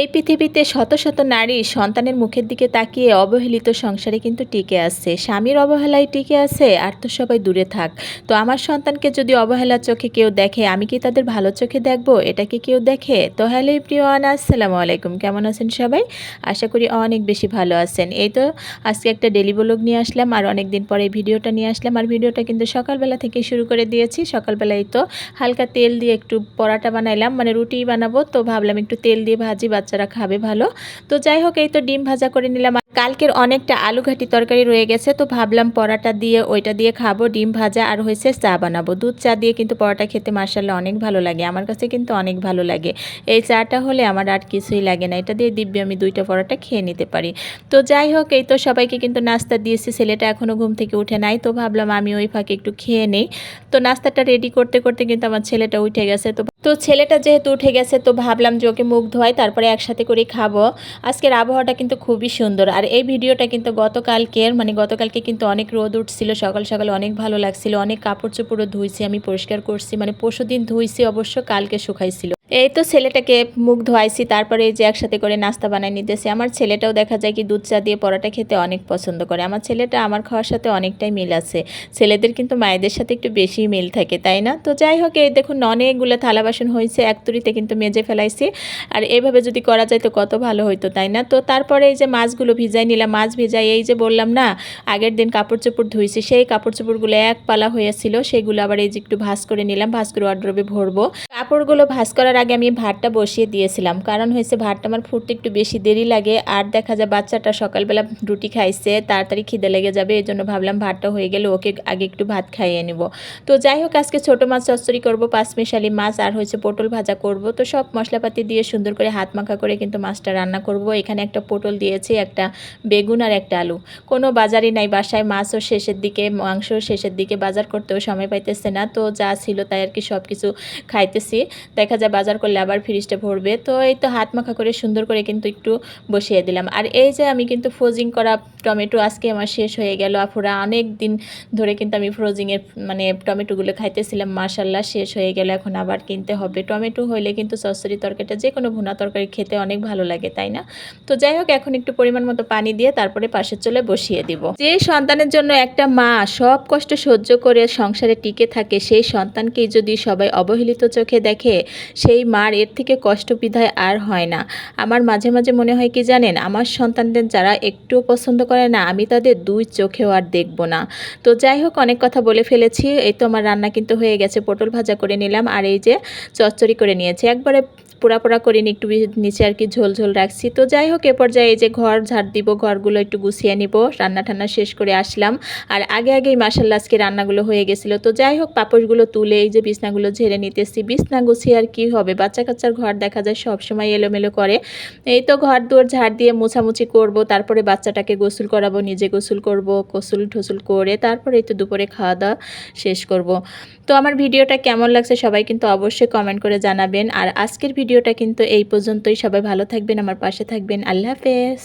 এই পৃথিবীতে শত শত নারী সন্তানের মুখের দিকে তাকিয়ে অবহেলিত সংসারে কিন্তু টিকে আছে। স্বামীর অবহেলায় টিকে আছে, আর তো সবাই দূরে থাক। তো আমার সন্তানকে যদি অবহেলার চোখে কেউ দেখে, আমি কি তাদের ভালো চোখে দেখব? এটা কি কেউ দেখে? তো হ্যালো প্রিয় প্রিয়ান আসসালামু আলাইকুম। কেমন আছেন সবাই? আশা করি অনেক বেশি ভালো আছেন। এই তো আজকে একটা ডেলি ব্লগ নিয়ে আসলাম, আর অনেক দিন পরে ভিডিওটা নিয়ে আসলাম। আর ভিডিওটা কিন্তু সকালবেলা থেকে শুরু করে দিয়েছি। সকালবেলায় তো হালকা তেল দিয়ে একটু পরাটা বানাইলাম মানে রুটি বানাবো। তো ভাবলাম একটু তেল দিয়ে ভাজি বাচ্চারা খাবে ভালো। তো যাই হোক এই তো ডিম ভাজা করে নিলাম। কালকের অনেকটা আলু ঘাটি তরকারি রয়ে গেছে, তো ভাবলাম পরাটা দিয়ে, ওইটা দিয়ে খাব, ডিম ভাজা, আর হয়েছে চা বানাবো। দুধ চা দিয়ে কিন্তু পরোটা খেতে মার্শাল্লাহ অনেক ভালো লাগে, আমার কাছে কিন্তু অনেক ভালো লাগে। এই চাটা হলে আমার আর কিছুই লাগে না, এটা দিয়ে দিব্যি আমি দুইটা পরোটা খেয়ে নিতে পারি। তো যাই হোক, এই তো সবাইকে কিন্তু নাস্তা দিয়েছি, ছেলেটা এখনও ঘুম থেকে উঠে নাই, তো ভাবলাম আমি ওই ফাঁকে একটু খেয়ে নেই। তো নাস্তাটা রেডি করতে করতে কিন্তু আমার ছেলেটা উঠে গেছে, তো তো ছেলেটা যেহেতু উঠে গেছে, তো ভাবলাম যে ওকে মুখ ধোয়াই, তারপরে একসাথে করে খাব। আজকের আবহাওয়াটা কিন্তু খুবই সুন্দর, আর এই ভিডিওটা কিন্তু গতকালকের মানে গতকালকে কিন্তু অনেক রোদ উঠছিল, সকাল সকাল অনেক ভালো লাগছিল, অনেক কাপড় চোপড়ও ধুইছি, আমি পরিষ্কার করছি মানে পরশু দিন ধুইছি অবশ্য, কালকে শুকাইছিল। এই তো ছেলেটাকে মুখ ধোয়াইছি, তারপরে এই যে একসাথে করে নাস্তা বানাই নিতেছি। আমার ছেলেটাও দেখা যায় কি দুধ চা দিয়ে পরোটা খেতে অনেক পছন্দ করে। আমার ছেলেটা আমার খাওয়ার সাথে অনেকটাই মিল আছে। ছেলেদের কিন্তু মায়েদের সাথে একটু বেশি মিল থাকে, তাই না? তো যাই হোক, এই দেখুন অনেকগুলো থালা বাসন হয়েছে এক তুরিতে কিন্তু মেজে ফেলাইছি। আর এইভাবে যদি করা যায় তো কত ভালো হইতো, তাই না? তো তারপরে এই যে মাছগুলো ভিজাই নিলাম, মাছ ভিজাই এই যে বললাম না, আগের দিন কাপড় চোপড় ধুইছি, সেই কাপড় চোপড়গুলো এক পালা হয়েছিল সেগুলো আবার এই যে একটু ভাস করে নিলাম ভাস করে ওয়ার্ড্রোবে ভরবো। কাপড়গুলো ভাস করার আগে আমি ভাতটা বসিয়ে দিয়েছিলাম। কারণ হয়েছে ভাতটা আমার ফুটতে একটু বেশি দেরি লাগে। আর দেখা যায় বাচ্চাটা সকালবেলা রুটি খাইছে, তাড়াতাড়ি খিদে লেগে যাবে এই জন্য ভাবলাম ভাতটা হয়ে গেলে ওকে আগে একটু ভাত খাইয়ে নেব। তো যাই হোক, আজকে ছোটো মাছ চচ্চড়ি করব, পাঁচমিশালি মাছ, আর হয়েছে পটল ভাজা করব। তো সব মশলাপাতি দিয়ে সুন্দর করে হাত মাখা করে কিন্তু মাছটা রান্না করব। এখানে একটা পটল দিয়েছি, একটা বেগুন আর একটা আলু। কোনো বাজারই নাই বাসায়, মাছও শেষের দিকে, মাংসও শেষের দিকে বাজার করতেও সময় পাইতেছে না। তো যা ছিল তাই আর কি সব কিছু খাইতেছি দেখা যায় বাজার করলে আবার ফ্রিজটা ভরবে। তো এই তো হাত মাখা করে সুন্দর করে কিন্তু একটু বসিয়ে দিলাম। আর এই যে আমি কিন্তু ফ্রোজিং করা টমেটো আজকে আমার শেষ হয়ে গেল। আফুরা অনেক দিন ধরে কিন্তু আমি ফ্রোজিংয়ের মানে টমেটোগুলো খাইতেছিলাম। মাশাল্লাহ শেষ হয়ে গেল। এখন আবার কিনতে হবে। টমেটো হইলে কিন্তু সসরি তরকারিটা যে কোনো ভুনা তরকারি খেতে অনেক ভালো লাগে, তাই না? তো যাই হোক, এখন একটু পরিমাণ মতো পানি দিয়ে তারপরে পাশের চলে বসিয়ে দিব। যে সন্তানের জন্য একটা মা সব কষ্ট সহ্য করে সংসারে টিকে থাকে, সেই সন্তানকেই যদি সবাই অবহেলিত চোখে দেখে সেই মার এর থেকে কষ্ট বিধায় আর হয় না। আমার মাঝে মাঝে মনে হয় কি জানেন, আমার সন্তানদের যারা একটুও পছন্দ করে না, আমি তাদের দুই চোখেও আর দেখব না। তো যাই হোক, অনেক কথা বলে ফেলেছি, এই তো আমার রান্না কিন্তু হয়ে গেছে, পটল ভাজা করে নিলাম, আর এই যে চচ্চড়ি করে নিয়েছি। একবারে পোড়া পোড়া করে নিয়ে একটু নিচে আর কি ঝোল ঝোল রাখছি। তো যাই হোক, এ পর্যায়ে এই যে ঘর ঝাড় দিব, ঘরগুলো একটু গুছিয়ে নিব, রান্না টান্না শেষ করে আসলাম। আর আগে আগেই মাসাল্লা আজকে রান্নাগুলো হয়ে গেছিল। তো যাই হোক, পাপড়গুলো তুলে এই যে বিছনাগুলো ঝেড়ে নিতেছি। বিছনা গুছিয়ে আর কি হবে? বাচ্চা কাচ্চার ঘর দেখা যায় সবসময় এলোমেলো করে। এই তো ঘর দুয়ার ঝাড় দিয়ে মোছামুছি করব, তারপরে বাচ্চাটাকে গোসল করাবো, নিজে গোসল করব, গোসল ঠোসল করে তারপরে এই তো দুপুরে খাওয়া দাওয়া শেষ করব। তো আমার ভিডিওটা কেমন লাগছে সবাই কিন্তু অবশ্যই কমেন্ট করে জানাবেন। আর আজকের ভিডিওটা কিন্তু এই পর্যন্তই। সবাই ভালো থাকবেন আমার পাশে থাকবেন। আল্লাহ হাফেজ।